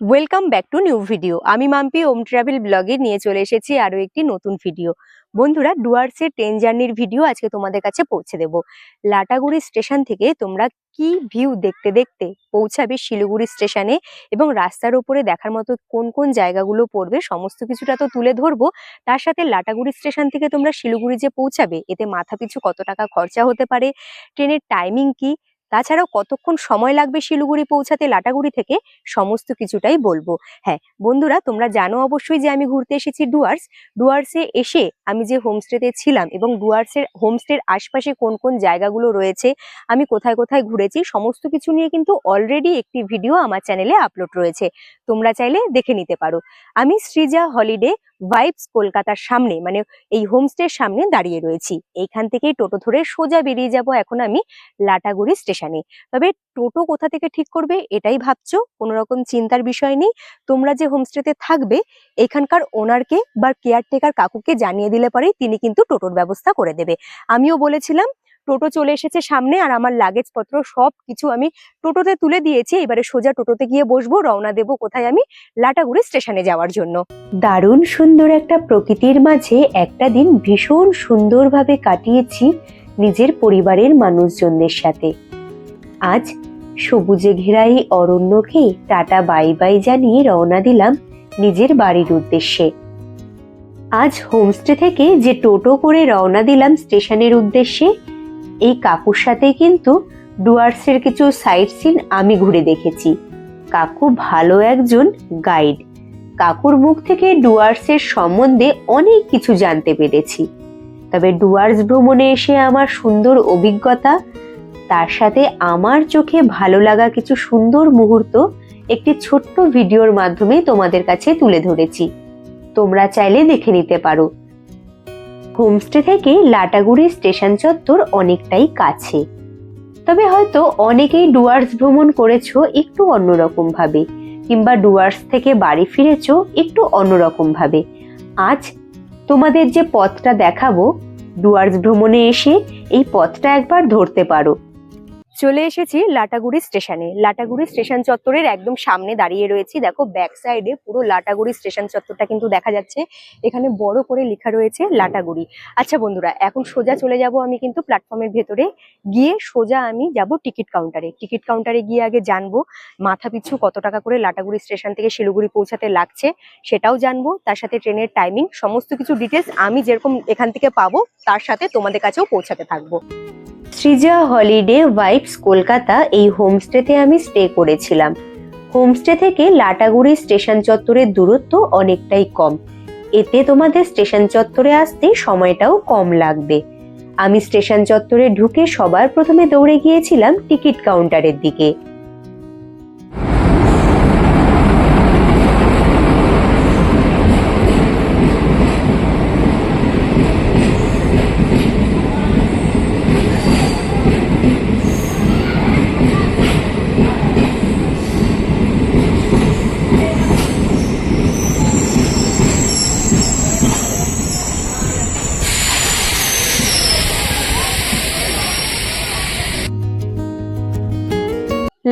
Welcome back to new video আমি মাম্পি ওম travel ব্লগে নিয়ে চলে এসেছি আরও একটি নতুন ভিডিও বন্ধুরা ডুয়ার্সের ট্রেন জার্নির ভিডিও আজকে তোমাদের কাছে পৌঁছে দেব। লাটাগুড়ি স্টেশন থেকে তোমরা কি ভিউ দেখতে দেখতে পৌঁছাবে শিলিগুড়ি স্টেশনে এবং রাস্তার উপরে দেখার মতো কোন কোন জায়গাগুলো পড়বে, সমস্ত কিছুটা তো তুলে ধরবো। তার সাথে লাটাগুড়ি স্টেশন থেকে তোমরা শিলিগুড়ি যে পৌঁছাবে, এতে মাথাপিছু কত টাকা খরচা হতে পারে ট্রেনের টাইমিং কি তাছাড়াও কতক্ষণ সময় লাগবে শিলিগুড়ি পৌঁছাতে লাটাগুড়ি থেকে সমস্ত কিছুটাই বলব। হ্যাঁ বন্ধুরা তোমরা জানো অবশ্যই যে আমি ঘুরতে এসেছি ডুয়ার্স। ডুয়ার্সে এসে আমি যে হোমস্টেতে ছিলাম এবং ডুয়ার্সের হোমস্টের আশপাশে কোন কোন জায়গাগুলো রয়েছে, আমি কোথায় কোথায় ঘুরেছি, সমস্ত কিছু নিয়ে কিন্তু অলরেডি একটি ভিডিও আমার চ্যানেলে আপলোড রয়েছে। তোমরা চাইলে দেখে নিতে পারো। আমি সৃজা হলিডে ভাইবস কলকাতার সামনে মানে এই হোমস্টের সামনে দাঁড়িয়ে রয়েছি। এইখান থেকেই টোটো ধরে সোজা বেরিয়ে যাব এখন আমি লাটাগুড়ি স্টেশনে তবে টোটো কোথা থেকে ঠিক করবে এটাই ভাবছ? কোনো রকম চিন্তার বিষয় নেই। তোমরা যে হোমস্টেতে থাকবে, এখানকার ওনারকে বা কেয়ারটেকার কাকুকে জানিয়ে দিলে পরেই তিনি কিন্তু টোটোর ব্যবস্থা করে দেবে। আমিও বলেছিলাম, টোটো চলে এসেছে সামনে আর আমার লাগেজ পত্র সব কিছু আমি টোটোতে তুলে দিয়েছি। এবারে সোজা টোটোতে গিয়ে বসবো, রওনা দেবো কোথায় আমি লাটাগুড়ি স্টেশনে যাওয়ার জন্য। দারুণ সুন্দর একটা প্রকৃতির মাঝে একটা দিন ভীষণ সুন্দরভাবে কাটিয়েছি নিজের পরিবারের মানুষজনদের সাথে। আজ সবুজে ঘেরা এই অরণ্যকে টাটা বাই বাই জানিয়ে রওনা দিলাম নিজের বাড়ির উদ্দেশ্যে। আজ হোমস্টে থেকে যে টোটো করে রওনা দিলাম স্টেশনের উদ্দেশ্যে, এই কাকুর সাথে কিন্তু ডুয়ার্সের কিছু সাইট সিন আমি ঘুরে দেখেছি। কাকু ভালো একজন গাইড। কাকুর মুখ থেকে ডুয়ার্সের সম্বন্ধে অনেক কিছু জানতে পেরেছি। তবে ডুয়ার্স ভ্রমণে এসে আমার সুন্দর অভিজ্ঞতা তার সাথে আমার চোখে ভালো লাগা কিছু সুন্দর মুহূর্ত একটি ছোট্ট ভিডিওর মাধ্যমে তোমাদের কাছে তুলে ধরেছি। তোমরা চাইলে দেখে নিতে পারো। হোমস্টে থেকে লাটাগুড়ি স্টেশন চত্বর অনেকটাই কাছে। তবে হয়তো অনেকেই ডুয়ার্স ভ্রমণ করেছ একটু অন্যরকম ভাবে কিংবা ডুয়ার্স থেকে বাড়ি ফিরেছো একটু অন্যরকম ভাবে আজ তোমাদের যে পথটা দেখাবো, ডুয়ার্স ভ্রমণে এসে এই পথটা একবার ধরতে পারো। চলে এসেছি লাটাগুড়ি স্টেশনে। লাটাগুড়ি স্টেশন চত্বরের একদম সামনে দাঁড়িয়ে রয়েছি। দেখো ব্যাক সাইডে পুরো লাটাগুড়ি স্টেশন চত্বরটা কিন্তু দেখা যাচ্ছে। এখানে বড় করে লেখা রয়েছে লাটাগুড়ি। আচ্ছা বন্ধুরা, এখন সোজা চলে যাব আমি কিন্তু প্ল্যাটফর্মের ভেতরে। গিয়ে সোজা আমি যাব টিকিট কাউন্টারে টিকিট কাউন্টারে গিয়ে আগে জানব মাথা পিছু কত টাকা করে লাটাগুড়ি স্টেশন থেকে শিলিগুড়ি পৌঁছাতে লাগছে, সেটাও জানব। তার সাথে ট্রেনের টাইমিং সমস্ত কিছু ডিটেলস আমি যেরকম এখান থেকে পাবো, তার সাথে তোমাদের কাছেও পৌঁছাতে থাকব। সৃজা হলিডে ভাইবস কলকাতা এই হোমস্টেতে আমি স্টে করেছিলাম। হোমস্টে থেকে লাটাগুড়ি স্টেশন চত্বরের দূরত্ব অনেকটাই কম। এতে তোমাদের স্টেশন চত্বরে আসতে সময়টাও কম লাগবে। আমি স্টেশন চত্বরে ঢুকে সবার প্রথমে দৌড়ে গিয়েছিলাম টিকিট কাউন্টারের দিকে।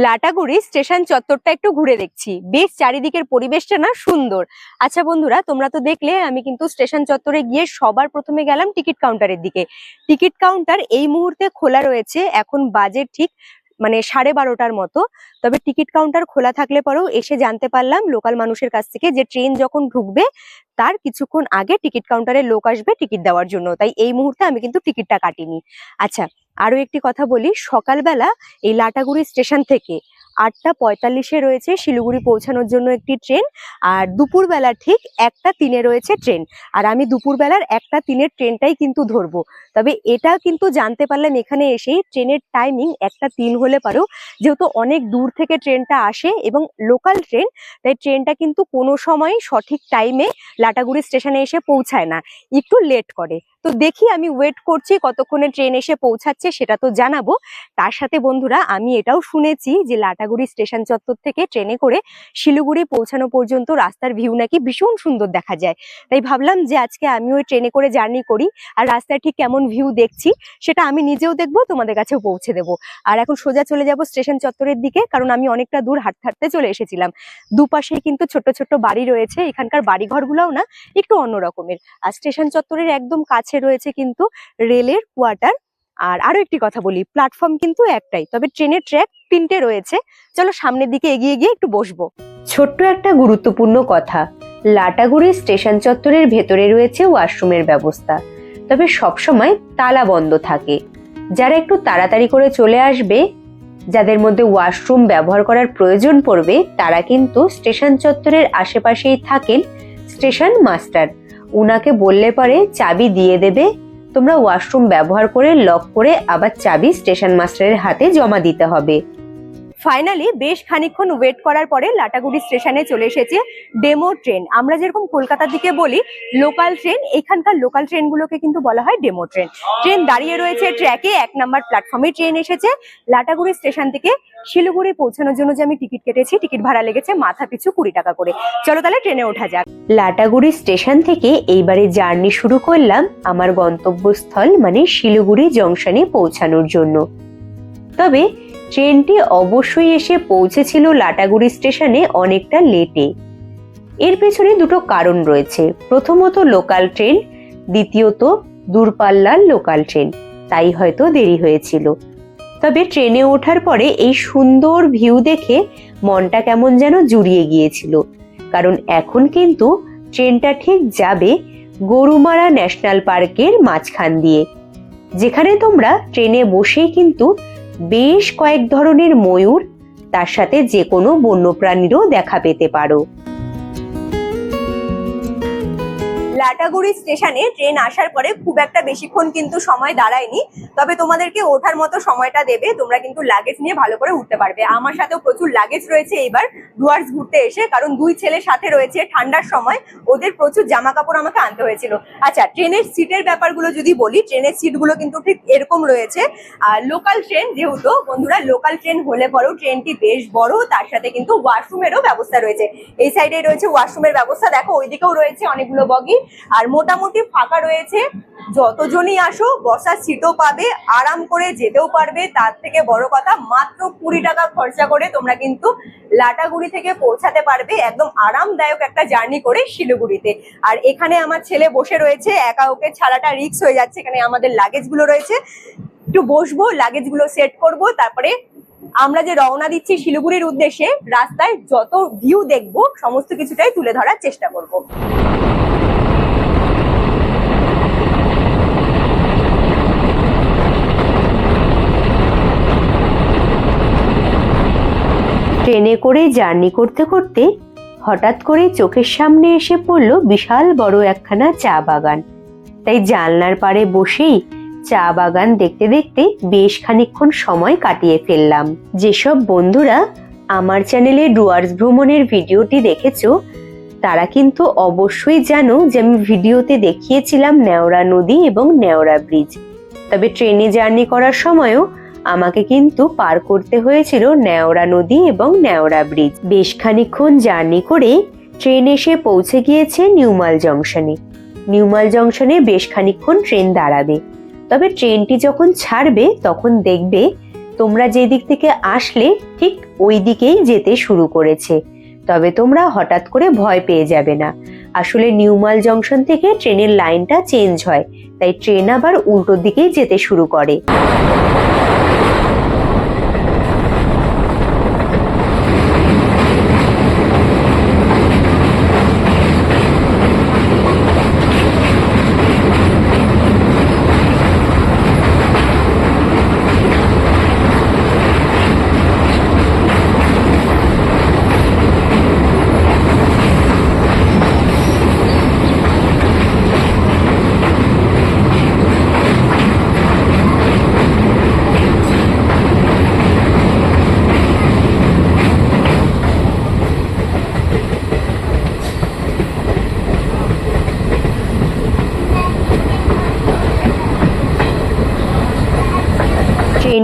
লাটাগুড়ি স্টেশন চত্বরটা একটু ঘুরে দেখছি। বেশ চারিদিকের পরিবেশটা না সুন্দর। আচ্ছা বন্ধুরা, তোমরা তো দেখলে আমি কিন্তু স্টেশন চত্বরে গিয়ে সবার প্রথমে গেলাম টিকিট কাউন্টারের দিকে। টিকিট কাউন্টার এই মুহূর্তে খোলা রয়েছে, এখন বাজে ঠিক মানে সাড়ে বারোটার মতো। তবে টিকিট কাউন্টার খোলা থাকলে পরেও এসে জানতে পারলাম লোকাল মানুষের কাছ থেকে যে ট্রেন যখন ঢুকবে, তার কিছুক্ষণ আগে টিকিট কাউন্টারে লোক আসবে টিকিট দেওয়ার জন্য। তাই এই মুহূর্তে আমি কিন্তু টিকিটটা কাটিনি। আচ্ছা আরও একটি কথা বলি, সকালবেলা এই লাটাগুড়ি স্টেশন থেকে আটটা পঁয়তাল্লিশে রয়েছে শিলিগুড়ি পৌঁছানোর জন্য একটি ট্রেন আর দুপুরবেলা ঠিক একটা তিনে রয়েছে ট্রেন। আর আমি দুপুরবেলার একটা তিনের ট্রেনটাই কিন্তু ধরবো। তবে এটা কিন্তু জানতে পারলাম এখানে এসেই ট্রেনের টাইমিং একটা তিন হলে পারো। যেহেতু অনেক দূর থেকে ট্রেনটা আসে এবং লোকাল ট্রেন, তাই ট্রেনটা কিন্তু কোনো সময় সঠিক টাইমে লাটাগুড়ি স্টেশনে এসে পৌঁছায় না। একটু লেট করে। তো দেখি আমি ওয়েট করছি কতক্ষণে ট্রেন এসে পৌঁছাচ্ছে, সেটা তো জানাব। তার সাথে বন্ধুরা, আমি এটাও শুনেছি যে লাটাগুড়ি স্টেশন চত্বর থেকে ট্রেনে করে শিলিগুড়ি পৌঁছানো পর্যন্ত রাস্তার ভিউ নাকি ভীষণ সুন্দর দেখা যায়। তাই ভাবলাম যে আজকে আমিও ওই ট্রেনে করে জার্নি করি আর রাস্তায় ঠিক কেমন ভিউ দেখছি, সেটা আমি নিজেও দেখব, তোমাদের কাছেও পৌঁছে দেবো। আর এখন সোজা চলে যাব স্টেশন চত্বরের দিকে, কারণ আমি অনেকটা দূর হাঁটতে হাঁটতে চলে এসেছিলাম। দুপাশে কিন্তু ছোট্ট ছোট্ট বাড়ি রয়েছে, এখানকার বাড়িঘরগুলোও না একটু অন্য রকমের আর স্টেশন চত্বরের একদম কাছে রয়েছে কিন্তু রেলের কোয়ার্টার। আর আরও একটি কথা বলি, প্ল্যাটফর্ম কিন্তু একটাই, তবে ট্রেনের ট্র্যাক তিনটে রয়েছে। চলো সামনের দিকে এগিয়ে গিয়ে একটু বসবো। ছোট্ট একটা গুরুত্বপূর্ণ কথা, লাটাগুড়ি স্টেশন চত্বরের ভেতরে রয়েছে ওয়াশরুমের ব্যবস্থা। তবে সবসময় তালা বন্ধ থাকে। যারা একটু তাড়াতাড়ি করে চলে আসবে, যাদের মধ্যে ওয়াশরুম ব্যবহার করার প্রয়োজন পড়বে, তারা কিন্তু স্টেশন চত্বরের আশেপাশেই থাকেন স্টেশন মাস্টার। উনাকে বললে পারে চাবি দিয়ে দেবে। তোমরা ওয়াশরুম ব্যবহার করে লক করে আবার চাবি স্টেশন মাস্টারের হাতে জমা দিতে হবে। ফাইনালি বেশ খানিকক্ষণ ওয়েট করার পরে লাটাগুড়ি স্টেশনে চলে এসেছে ডেমো ট্রেন আমরা যেরকম কলকাতার দিকে বলি লোকাল ট্রেন এখানকার লোকাল ট্রেনগুলোকে কিন্তু বলা হয় ডেমো ট্রেন ট্রেন দাঁড়িয়ে রয়েছে ট্র্যাকে এক নাম্বার প্ল্যাটফর্মে ট্রেন এসেছে। লাটাগুড়ি স্টেশন থেকে শিলিগুড়ি পৌঁছানোর জন্য যে আমি টিকিট কেটেছি টিকিট ভাড়া লেগেছে মাথা পিছু কুড়ি টাকা করে। চলো তাহলে ট্রেনে ওঠা যাক। লাটাগুড়ি স্টেশন থেকে এইবারে জার্নি শুরু করলাম আমার গন্তব্যস্থল মানে শিলিগুড়ি জংশনে পৌঁছানোর জন্য। তবে ট্রেনটি অবশ্যই এসে পৌঁছেছিল লাটাগুড়ি স্টেশনে অনেকটা লেটে। এর পেছনে দুটো কারণ রয়েছে। প্রথমত লোকাল ট্রেন, দ্বিতীয়ত দূরপাল্লার লোকাল ট্রেন। তাই হয়তো দেরি হয়েছিল। তবে ট্রেনে ওঠার পরে এই সুন্দর ভিউ দেখে মনটা কেমন যেন জুড়িয়ে গিয়েছিল। কারণ এখন কিন্তু ট্রেনটা ঠিক যাবে গরুমারা ন্যাশনাল পার্কের মাঝখান দিয়ে। যেখানে তোমরা ট্রেনে বসেই কিন্তু বেশ কয়েক ধরনের ময়ূর তার সাথে যে কোনো বন্যপ্রাণীরও দেখা পেতে পারো। লাটাগুড়ি স্টেশনে ট্রেন আসার পরে খুব একটা বেশিক্ষণ কিন্তু সময় দাঁড়ায়নি। তবে তোমাদেরকে ওঠার মতো সময়টা দেবে, তোমরা কিন্তু লাগেজ নিয়ে ভালো করে উঠতে পারবে। আমার সাথেও প্রচুর লাগেজ রয়েছে এবার ডুয়ার্স ঘুরতে এসে, কারণ দুই ছেলে সাথে রয়েছে ঠান্ডার সময়, ওদের প্রচুর জামা কাপড় আমাকে আনতে হয়েছিল। আচ্ছা ট্রেনের সিটের ব্যাপারগুলো যদি বলি, ট্রেনের সিটগুলো কিন্তু ঠিক এরকম রয়েছে। আর লোকাল ট্রেন যেহেতু, বন্ধুরা লোকাল ট্রেন হলে পরেও ট্রেনটি বেশ বড়, তার সাথে কিন্তু ওয়াশরুমেরও ব্যবস্থা রয়েছে। এই সাইডে রয়েছে ওয়াশরুমের ব্যবস্থা। দেখো, ওইদিকেও রয়েছে অনেকগুলো বগি। আর মোটামুটি ফাঁকা রয়েছে। যতজনই আসো বসার সিটও পাবে, আরাম করে যেতেও পারবে। তার থেকে বড় কথা, মাত্র কুড়ি টাকা খরচা করে তোমরা কিন্তু লাটাগুড়ি থেকে পৌঁছাতে পারবে। একদম আরামদায়ক একটা জার্নি করে শিলিগুড়িতে। আর এখানে আমার ছেলে বসে রয়েছে, একা ওকে ছাড়াটা রিক্স হয়ে যাচ্ছে। এখানে আমাদের লাগেজগুলো রয়েছে। একটু বসবো লাগেজগুলো সেট করব। তারপরে আমরা যে রওনা দিচ্ছি শিলিগুড়ির উদ্দেশ্যে, রাস্তায় যত ভিউ দেখব, সমস্ত কিছুটাই তুলে ধরার চেষ্টা করব। ট্রেনে করে জার্নি করতে করতে হঠাৎ করে চোখের সামনে এসে পড়ল বিশাল বড় একখানা চা বাগান। তাই জানলার পাড়ে বসেই চা বাগান দেখতে দেখতে বেশ খানিকক্ষণ সময় কাটিয়ে ফেললাম। যেসব বন্ধুরা আমার চ্যানেলে ডুয়ার্স ভ্রমণের ভিডিওটি দেখেছ, তারা কিন্তু অবশ্যই জানো যে আমি ভিডিওতে দেখিয়েছিলাম নেওড়া নদী এবং নেওড়া ব্রিজ। তবে ট্রেনে জার্নি করার সময়ও আমাকে কিন্তু পার করতে হয়েছিল নেওড়া নদী এবং নেওড়া ব্রিজ। বেশ খানিকক্ষণ জার্নি করে ট্রেন এসে পৌঁছে গিয়েছে নিউমাল জংশনে। নিউমাল জংশনে বেশ খানিকক্ষণ ট্রেন দাঁড়াবে। তবে ট্রেনটি যখন ছাড়বে, তখন দেখবে তোমরা যে দিক থেকে আসলে ঠিক ওই দিকেই যেতে শুরু করেছে। তবে তোমরা হঠাৎ করে ভয় পেয়ে যাবে না। আসলে নিউমাল জংশন থেকে ট্রেনের লাইনটা চেঞ্জ হয়, তাই ট্রেন আবার উল্টো দিকেই যেতে শুরু করে।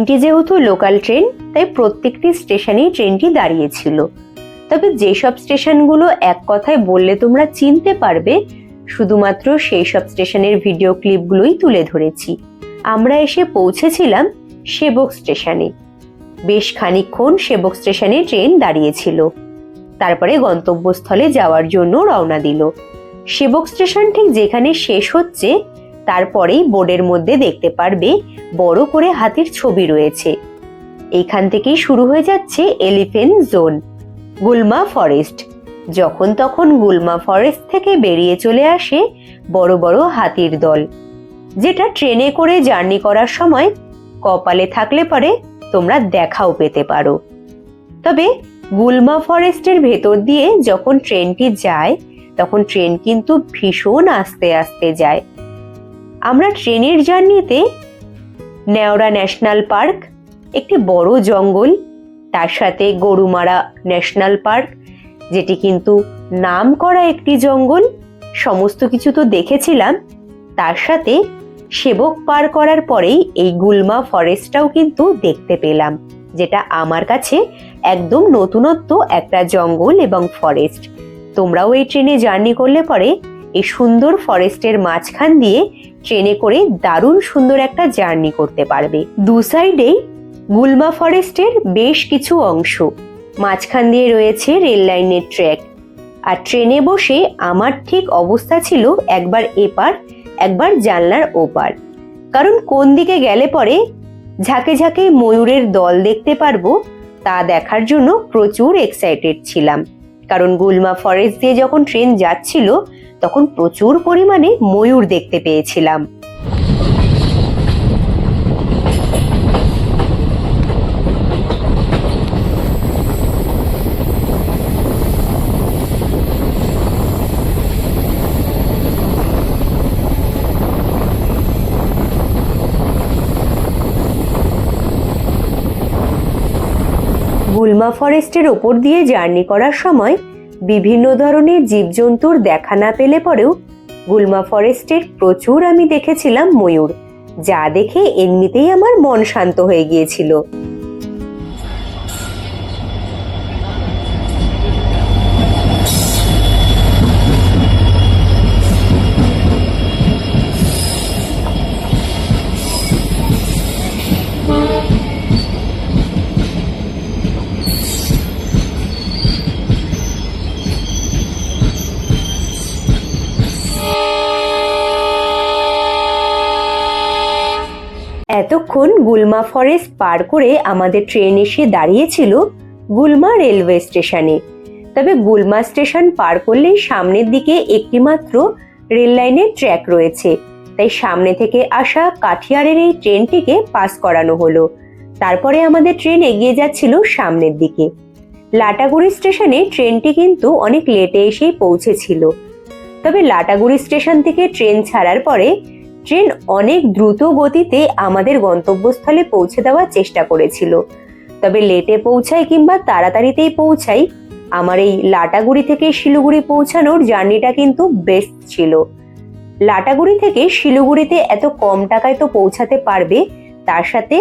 তিনটি যেহেতু লোকাল ট্রেন, তাই প্রত্যেকটি স্টেশনেই ট্রেনটি দাঁড়িয়েছিল। তবে যেসব স্টেশনগুলো এক কথায় বললে তোমরা চিনতে পারবে, শুধুমাত্র সেই সব স্টেশনের ভিডিও ক্লিপগুলোই তুলে ধরেছি। আমরা এসে পৌঁছেছিলাম সেবক স্টেশনে। বেশ খানিকক্ষণ সেবক স্টেশনে ট্রেন দাঁড়িয়েছিল। তারপরে গন্তব্যস্থলে যাওয়ার জন্য রওনা দিল। সেবক স্টেশন ঠিক যেখানে শেষ হচ্ছে তারপরেই বোর্ডের মধ্যে দেখতে পারবে বড় করে হাতির ছবি রয়েছে। এখান থেকেই শুরু হয়ে যাচ্ছে এলিফেন্ট জোন, গুলমা ফরেস্ট। যখন তখন গুলমা ফরেস্ট থেকে বেরিয়ে চলে আসে বড় বড় হাতির দল, যেটা ট্রেনে করে জার্নি করার সময় কপালে থাকলে পরে তোমরা দেখাও পেতে পারো। তবে গুলমা ফরেস্টের ভেতর দিয়ে যখন ট্রেনটি যায়, তখন ট্রেন কিন্তু ভীষণ আস্তে আস্তে যায়। আমরা ট্রেনের জার্নিতে নেওড়া ন্যাশনাল পার্ক, একটি বড় জঙ্গল, তার সাথে গরুমারা ন্যাশনাল পার্ক, যেটি কিন্তু নাম করা একটি জঙ্গল, সমস্ত কিছু তো দেখেছিলাম, তার সাথে সেবক পার করার পরেই এই গুলমা ফরেস্টটাও কিন্তু দেখতে পেলাম, যেটা আমার কাছে একদম নতুনত্ব একটা জঙ্গল এবং ফরেস্ট। তোমরাও এই ট্রেনে জার্নি করলে পরে এই সুন্দর ফরেস্টের মাঝখান দিয়ে ট্রেনে করে দারুণ সুন্দর একটা জার্নি করতে পারবে। দু সাইডেই গুলমা ফরেস্টের বেশ কিছু অংশ। মাঝখান দিয়ে রয়েছে রেল লাইনের ট্র্যাক। আর ট্রেনে বসে আমার ঠিক অবস্থা ছিল একবার এপার, একবার জানলার ওপার। কারণ কোন দিকে গেলে পরে ঝাঁকে ঝাঁকে ময়ূরের দল দেখতে পারব, তা দেখার জন্য প্রচুর এক্সাইটেড ছিলাম। কারণ গুলমা ফরেস্ট দিয়ে যখন ট্রেন যাচ্ছিল তখন প্রচুর পরিমাণে ময়ূর দেখতে পেয়েছিলাম। গুলমা ফরেস্টের ওপর দিয়ে জার্নি করার সময় বিভিন্ন ধরনের জীবজন্তুর দেখা না পেলে পরেও গুলমা ফরেস্টের প্রচুর আমি দেখেছিলাম ময়ূর, যা দেখে এমনিতেই আমার মন শান্ত হয়ে গিয়েছিল। এতক্ষণ গুলমা ফরেস্ট পার করে আমাদের ট্রেন এসে দাঁড়িয়েছিল গুলমা রেলওয়ে স্টেশনে। তবে গুলমা স্টেশন পার করলেই সামনের দিকে একটি মাত্র রেল লাইনের ট্র্যাক রয়েছে। তাই সামনে থেকে আসা কাঠিয়ারের এই ট্রেনটিকে পাস করানো হলো। তারপরে আমাদের ট্রেন এগিয়ে যাচ্ছিল সামনের দিকে। লাটাগুড়ি স্টেশনে ট্রেনটি কিন্তু অনেক লেটে এসেই পৌঁছেছিল। তবে লাটাগুড়ি স্টেশন থেকে ট্রেন ছাড়ার পরে ট্রেন অনেক দ্রুত গতিতে আমাদের গন্তব্যস্থলে পৌঁছে দেওয়ার চেষ্টা করেছিল। তবে লেটে পৌঁছাই কিংবা তাড়াতাড়িতেই পৌঁছাই আমার এই লাটাগুড়ি থেকে শিলিগুড়ি পৌঁছানোর জার্নিটা কিন্তু বেস্ট ছিল। লাটাগুড়ি থেকে শিলিগুড়িতে এত কম টাকায় তো পৌঁছাতে পারবে, তার সাথে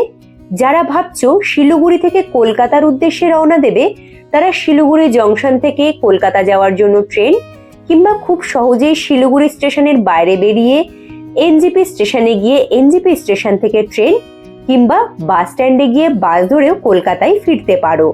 যারা ভাবছ শিলিগুড়ি থেকে কলকাতার উদ্দেশ্যে রওনা দেবে, তারা শিলিগুড়ি জংশন থেকে কলকাতা যাওয়ার জন্য ট্রেন কিংবা খুব সহজেই শিলিগুড়ি স্টেশনের বাইরে বেরিয়ে এনজিপি স্টেশনে গিয়ে এনজিপি স্টেশন থেকে ট্রেন কিংবা বাস স্ট্যান্ডে গিয়ে বাস ধরেও কলকাতায় ফিরতে পারো।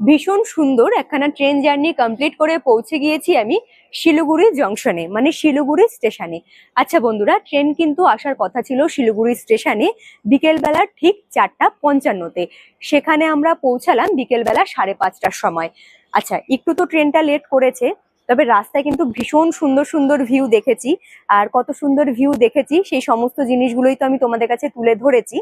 ভীষণ সুন্দর একখানা ট্রেন জার্নি কমপ্লিট করে পৌঁছে গিয়েছি আমি শিলিগুড়ি জংশনে মানে শিলিগুড়ি স্টেশনে। আচ্ছা বন্ধুরা, ট্রেন কিন্তু আসার কথা ছিল শিলিগুড়ি স্টেশনে বিকেলবেলা ঠিক চারটা পঞ্চান্নতে। সেখানে আমরা পৌঁছালাম বিকেলবেলা সাড়ে পাঁচটার সময়। আচ্ছা একটু তো ট্রেনটা লেট করেছে তবে রাস্তায় কিন্তু ভীষণ সুন্দর সুন্দর ভিউ দেখেছি। আর কত সুন্দর ভিউ দেখেছি, সেই সমস্ত জিনিসগুলোই তো আমি তোমাদের কাছে তুলে ধরেছি।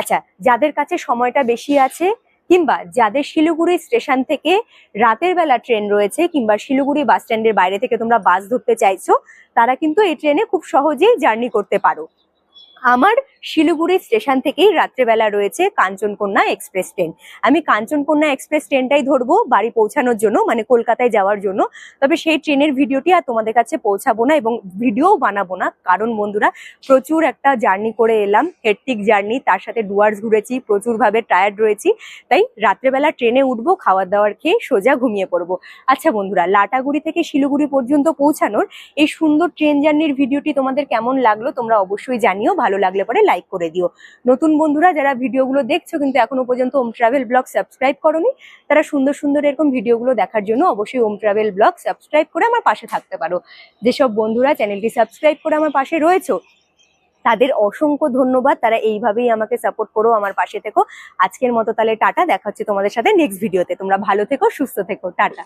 আচ্ছা যাদের কাছে সময়টা বেশি আছে কিংবা যাদের শিলিগুড়ি স্টেশন থেকে রাতের বেলা ট্রেন রয়েছে কিংবা শিলিগুড়ি বাস স্ট্যান্ডের বাইরে থেকে তোমরা বাস ধরতে চাইছো, তারা কিন্তু এই ট্রেনে খুব সহজেই জার্নি করতে পারো। আমার শিলিগুড়ি স্টেশন থেকেই রাত্রেবেলা রয়েছে কাঞ্চনকন্যা এক্সপ্রেস ট্রেন। আমি কাঞ্চনকন্যা এক্সপ্রেস ট্রেনটাই ধরবো বাড়ি পৌঁছানোর জন্য মানে কলকাতায় যাওয়ার জন্য। তবে সেই ট্রেনের ভিডিওটি আর তোমাদের কাছে পৌঁছাবো না এবং ভিডিও বানাবো না। কারণ বন্ধুরা, প্রচুর একটা জার্নি করে এলাম হেট্টিক জার্নি, তার সাথে ডুয়ার্স ঘুরেছি, প্রচুরভাবে টায়ার্ড রয়েছি। তাই রাত্রেবেলা ট্রেনে উঠবো খাবার দাবার খেয়ে সোজা ঘুমিয়ে পড়ব। আচ্ছা বন্ধুরা, লাটাগুড়ি থেকে শিলিগুড়ি পর্যন্ত পৌঁছানোর এই সুন্দর ট্রেন জার্নির ভিডিওটি তোমাদের কেমন লাগল তোমরা অবশ্যই জানিও। ভালো লাগলে পরে লাইক করে দিও। নতুন বন্ধুরা, যারা ভিডিওগুলো দেখছ কিন্তু এখনও পর্যন্ত ওম ট্রাভেল ব্লগ সাবস্ক্রাইব করনি, তারা সুন্দর সুন্দর এরকম ভিডিওগুলো দেখার জন্য অবশ্যই ওম ট্রাভেল ব্লগ সাবস্ক্রাইব করে আমার পাশে থাকতে পারো। যেসব বন্ধুরা চ্যানেলটি সাবস্ক্রাইব করে আমার পাশে রয়েছো, তাদের অসংখ্য ধন্যবাদ। তারা এইভাবেই আমাকে সাপোর্ট করো, আমার পাশে থেকো। আজকের মতো তাহলে টাটা, দেখা হচ্ছে তোমাদের সাথে নেক্সট ভিডিওতে তোমরা ভালো থেকো, সুস্থ থেকো। টাটা।